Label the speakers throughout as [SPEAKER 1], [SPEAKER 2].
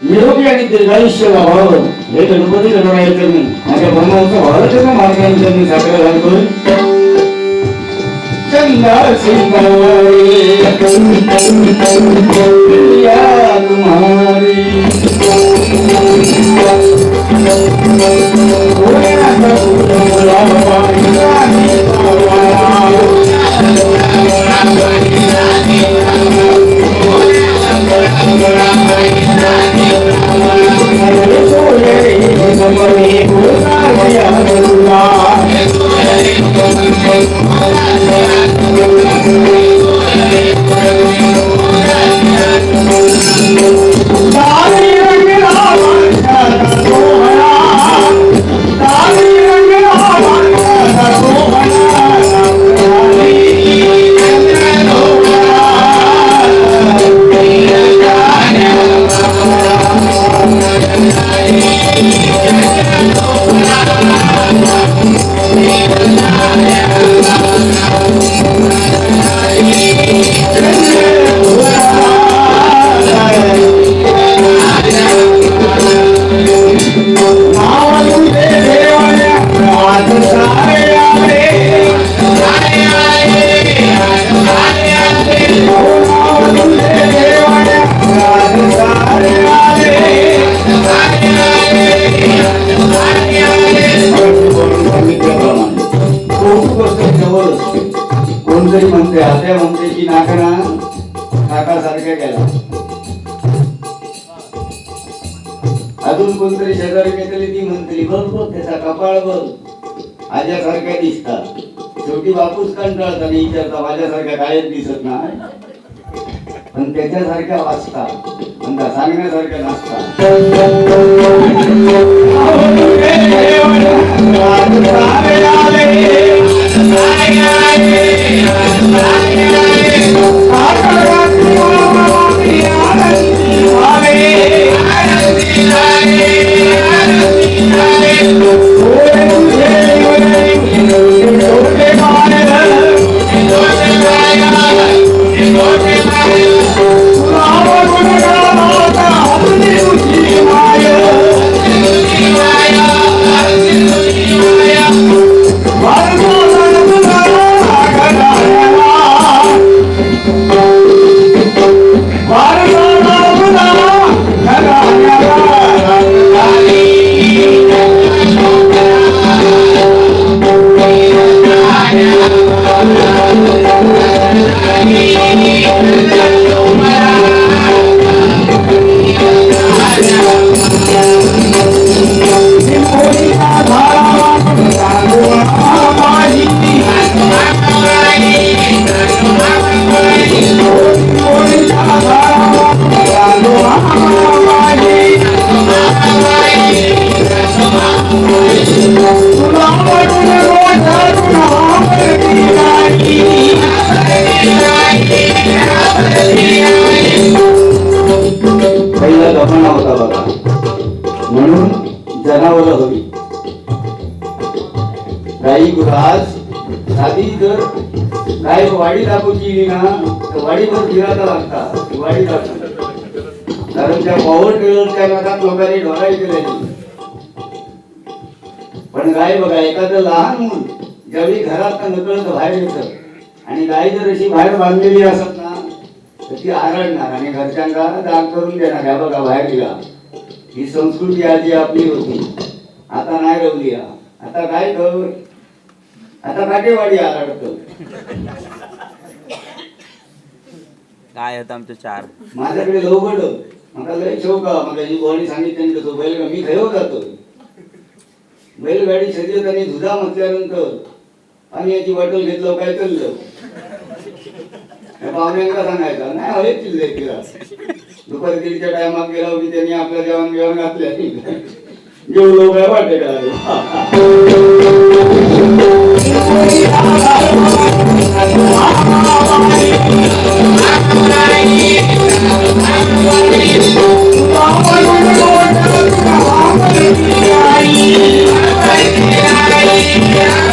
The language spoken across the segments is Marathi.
[SPEAKER 1] నిరుపయోగించిన విషయంలో ఏ గణపతి నిర్వహణ అవుతుంది అంటే బ్రహ్మోత్సవం ఆలోచన మార్గాన్ని సకలకు కుమారి कोणतरी शेजारी घेतली ती म्हणतली बघ बघ त्याचा कपाळ बघ. आज्यासारख्या दिसतात. शेवटी बापूस कंटाळत आणि विचारता माझ्यासारख्या काहीच दिसत नाही. पण त्याच्यासारख्या वाचतात. त्या सांगण्यासारख्या पहिला हवी गाई आज साधी जर काय वाडी दाखवची ना? तर वाडीवर फिरायला लागता. वाडी दाखव कारण त्या पॉवर टेलरच्या नादात लोकांनी ढोराई केलेली. पण गाय बघा एखादं लहान मूल ज्यावेळी घरात नकळत बाहेर येतं आणि गाय जर अशी बाहेर बांधलेली असत ना तर ती आरडणार आणि घरच्यांना दाग करून देणार. ह्या बघा बाहेर गेला ही संस्कृती आधी आपली होती. आता नाही रवली. आता काय कर आता काटेवाडी आरडतो.
[SPEAKER 2] काय होतं आमचं चार?
[SPEAKER 1] माझ्याकडे लवगड मला लय शोक मला ही गोणी सांगितलं तसं बैल मी खयो जातो बैलगाडी शर्यत आणि दुधा म्हटल्यानंतर आणि याची बॉटल घेतलं काय चाललं? या पाहुण्यांका सांगायचं. नाही हवे चिल्ले तिला दुपारी दीडच्या टायमात गेला की त्यांनी आपल्या जेवण जेवण घातल्या जेवलो काय वाटे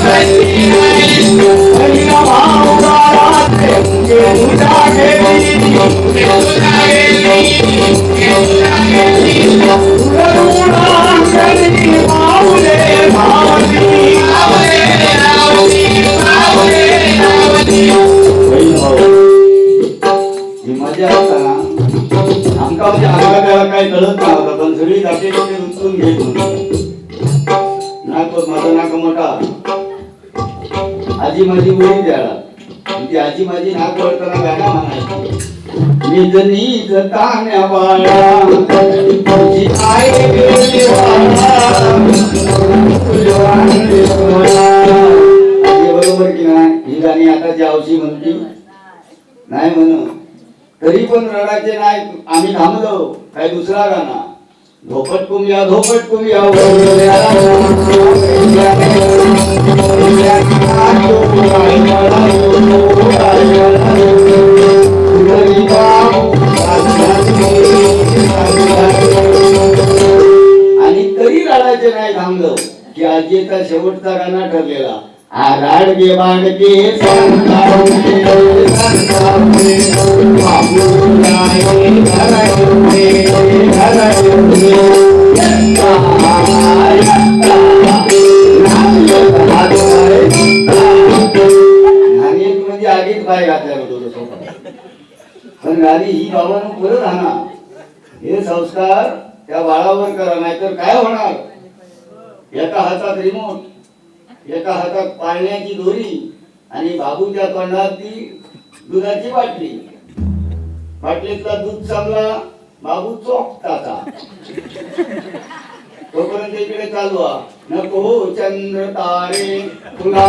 [SPEAKER 3] Thank you.
[SPEAKER 1] नाक मोठा. आजी माझी मुली द्याला ती आजी माझी नाक वळताना गाणं म्हणायची. निजनी जतान्या बाळा तुझी आई गेली बरोबर की नाही? ही गाणी आता जी आवशी म्हणती. नाही म्हणू. तरी पण रडाचे नाही. आम्ही थांबलो. काही दुसरा गाणा. धोपट धोपट आणि तरी राडाचे नाही थांबलो की आजीचा शेवटचा गाणा ठरलेला. आराड गे बाळगे संतावले, संतावले, संस्कार त्या बाळावर करा नाहीतर काय होणार? एका हातात रिमोट एका हातात पाळण्याची दोरी आणि बाबूच्या तोंडात ती दुधाची बाटली. बाटलीतला दूध चांगला बाबू चोखताचा तोपर्यंत इकडे चालू नको चंद्र तारे तुला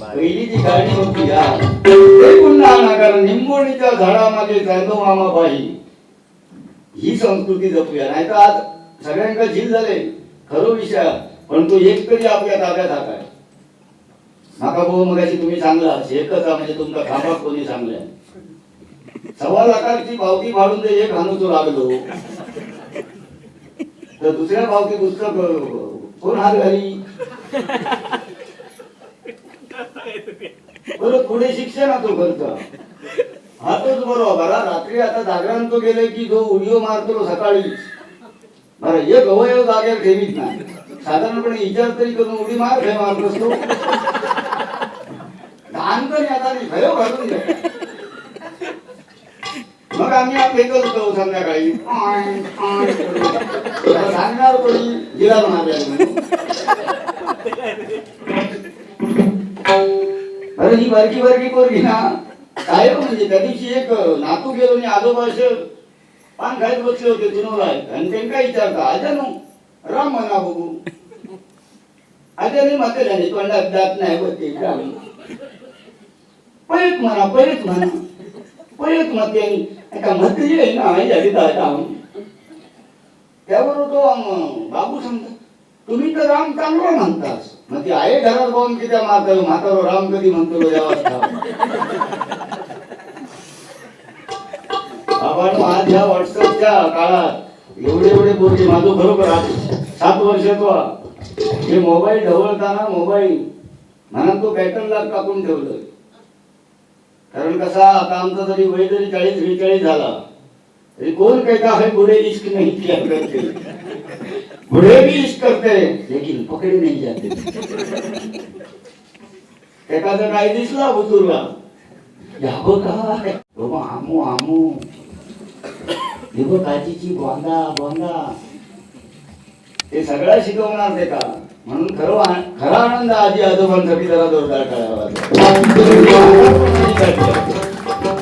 [SPEAKER 1] पहिलीची जी गाडी होती या ते पुन्हा आणा कारण निंबोणीच्या झाडामध्ये चांदो मामा बाई ही संस्कृती जपूया नाही तर आज सगळ्यांका झील झाले. खरो विषय पण तो एक तरी आपल्या ताब्यात हात आहे. माका भाऊ मग तुम्ही सांगला एकच म्हणजे तुमचा थांबा कोणी सांगल्या. सव्वा लाखाची पावती फाडून ते एक हाणूचो लागलो. तर दुसऱ्या पावती पुस्तक कोण हात घाली? बरं पुढे शिक्षणाचो खर्च हा तोच बरोबर. बरा रात्री आता जागरण तो गेले की जो उडिओ मारतो सकाळी बरं एक अवयव जागेवर ठेवीत नाही. साधारणपणे विचार तरी करून उडी मार हे मारत असतो. लहानपणी आता नाही भयो घालून घ्या. मग आम्ही आपले करतो संध्याकाळी. सांगणार कोणी? जिला मारल्या अरे ही बारकी बारकी पोरगी ना. काय हो म्हणजे त्या दिवशी एक नातू गेलो आणि आजोबा असे पान खायत बसले होते जुनोलाय आणि त्यांना विचारता आजानो राम म्हणा बघू. आजाने म्हाताऱ्याने तोंडात जात नाही होते राम. पळत म्हणा पळत म्हणा. पळत म्हात्यानी एका म्हातारी आहे ना आई झाली राम त्याबरोबर तो बाबू समजा तुम्ही तर राम चांगला म्हणतास मग ती आहे घरात पाहून की त्या म्हातारो म्हातारो राम कधी म्हणतो या वाजता आपण माझ्या व्हॉट्सअपच्या काळात. एवढे एवढे पोरगे माझं बरोबर आहे. सात वर्षाचा हे मोबाईल ढवळताना मोबाईल म्हणून तो बॅटरला कापून ठेवलं. कारण कसा आता आमचा जरी वय जरी चाळीस बेचाळीस झाला तरी कोण कहता है पुढे इश्क नाही किया करते बुढ़े भी इश्क करते हैं, लेकिन पकड़े नहीं जाते एखादा काय दिसला बुजुर्गा यावं काय हो मग आमू आमू हे बघ काचीची बोंदा बोंदा ते सगळं शिकवणार ते का म्हणून खरं खरा आनंद आजी आजोबांसाठी जरा जोरदार करावा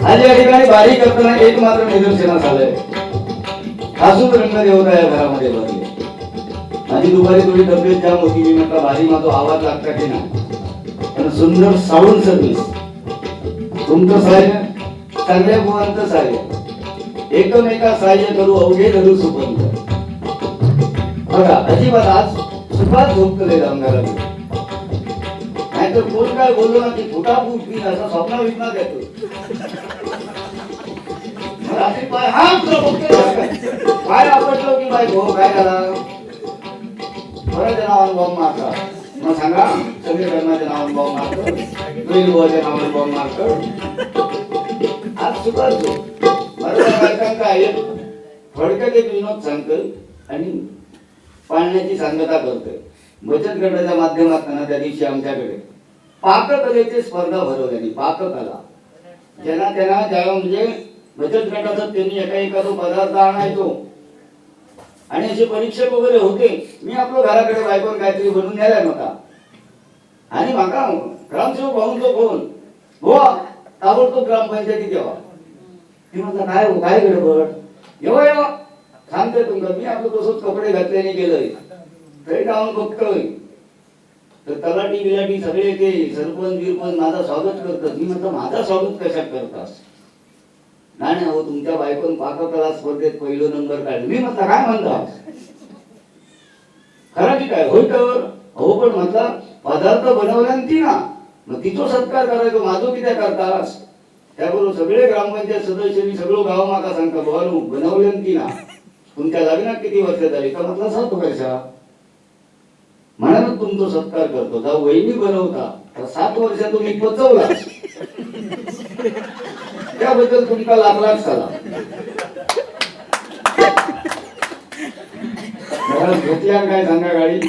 [SPEAKER 1] आज या ठिकाणी बारीक करताना एक मात्र निदर्शनास आलंय खासून रंग देवता या घरामध्ये भरले आणि दुपारी थोडी तब्येत जाम होती मी म्हटलं भारी माझा आवाज लागता की नाही? पण सुंदर साऊंड सर्व्हिस तुमचं सहाय्य चांगल्या गुणांचं सहाय्य एकमेका सहाय्य करू अवघे धरू सुपंत बघा अजिबात आज सुपात झोपतले कामगारांनी नाहीतर कोण काय बोललो ना की फुटा फूट मी असा स्वप्न विकणार येतो रात्री पाय हा तुला बघतोय काय आपटलो की बाय हो काय झाला? बरं नावानं बॉम्ब मारता मग सांगा सगळे धर्माच्या नावानं बॉम्ब मारतो वेलबुवाच्या नावानं बॉम्ब मारतो आज चुकायचो काय? बरं एक विनोद सांगत आणि पाळण्याची सांगता करतोय. बचत गटाच्या माध्यमातून त्या दिवशी आमच्याकडे. पाककलेची स्पर्धा भरवली पाककला. ज्यांना त्यांना ज्या म्हणजे बचत गटाचा त्यांनी एका एका पदार्थ आणायचो. आणि असे परीक्षक वगैरे होते मी आपलं घराकडे बायकोन काहीतरी बनवून न्यायला नव्हता आणि म्हाका ग्रामसेवक भाऊंचो फोन हो ताबडतोब ग्रामपंचायतीत यावा. ती म्हणता काय हो काय गडबड? येवा येवा सांगतोय तुमका मी आपलं तसंच कपडे घातल्याने गेलोय. तरी जाऊन बघतोय. तर तलाटी बिलाटी सगळे ते सरपंच बिरपंच माझं स्वागत करतात. मी म्हणतो माझा स्वागत कशात करतास? नाही नाही हो तुमच्या बायकोन पाककला स्पर्धेत पहिलं नंबर काढले मी म्हटलं काय म्हणता? खरं की काय? होय तर? हो पण म्हटलं पदार्थ बनवल्यान ती ना. मग तिचो सत्कार करायचो माझो किती करतास? त्याबरोबर सगळे ग्रामपंचायत सदस्य मी सगळं गाव माका सांगता भावानू बनवल्यान ती ना. तुमच्या लग्नात किती वर्ष झाली? तर म्हटलं सात वर्ष. म्हणून तुमचा सत्कार करतो. जा वहिनी बनवता. तर सात वर्ष तुम्ही पचवला त्याबद्दल तुमचा लागलाच लाख झाला घरात घेतल्या काय सांगा गाडी?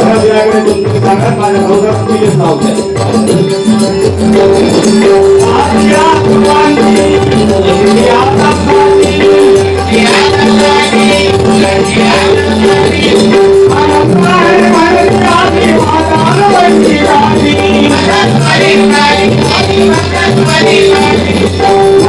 [SPEAKER 1] सांगा माझ्या भाऊला तुम्ही नाव द्या. आज राजवानी, याचा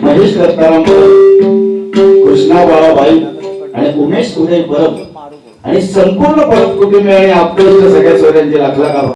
[SPEAKER 1] महेश दत्ताराम परब कृष्णा बाळाबाई आणि उमेश उदय परब आणि संपूर्ण परब कुटुंबीय आणि आपलं सगळ्या सोयऱ्यांचे लाख का